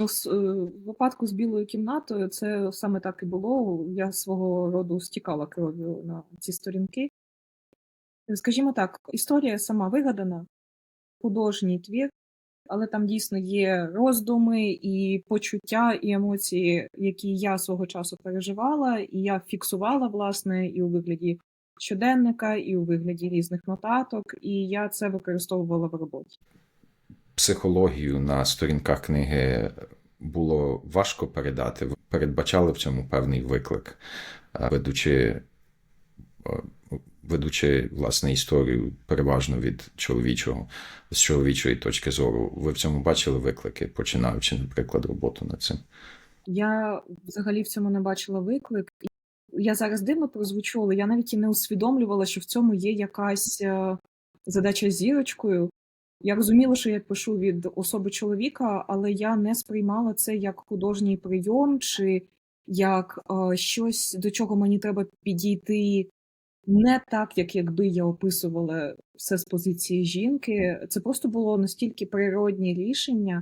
Ну, е, в випадку з білою кімнатою це саме так і було. Я свого роду стікала кров'ю на ці сторінки. Скажімо так, історія сама вигадана, художній твір, але там дійсно є роздуми і почуття, і емоції, які я свого часу переживала, і я фіксувала, власне, і у вигляді щоденника, і у вигляді різних нотаток, і я це використовувала в роботі. Психологію на сторінках книги було важко передати. Передбачали в цьому певний виклик, е, ведучи, е, ведучи власне історію переважно від чоловічого, з чоловічої точки зору. Ви в цьому бачили виклики, починаючи, наприклад, роботу над цим. Я взагалі в цьому не бачила виклик. Я зараз дивно прозвучу, але я навіть і не усвідомлювала, що в цьому є якась е, задача з зірочкою. Я розуміла, що я пишу від особи чоловіка, але я не сприймала це як художній прийом чи як е, щось, до чого мені треба підійти не так, як якби я описувала все з позиції жінки. Це просто було настільки природні рішення.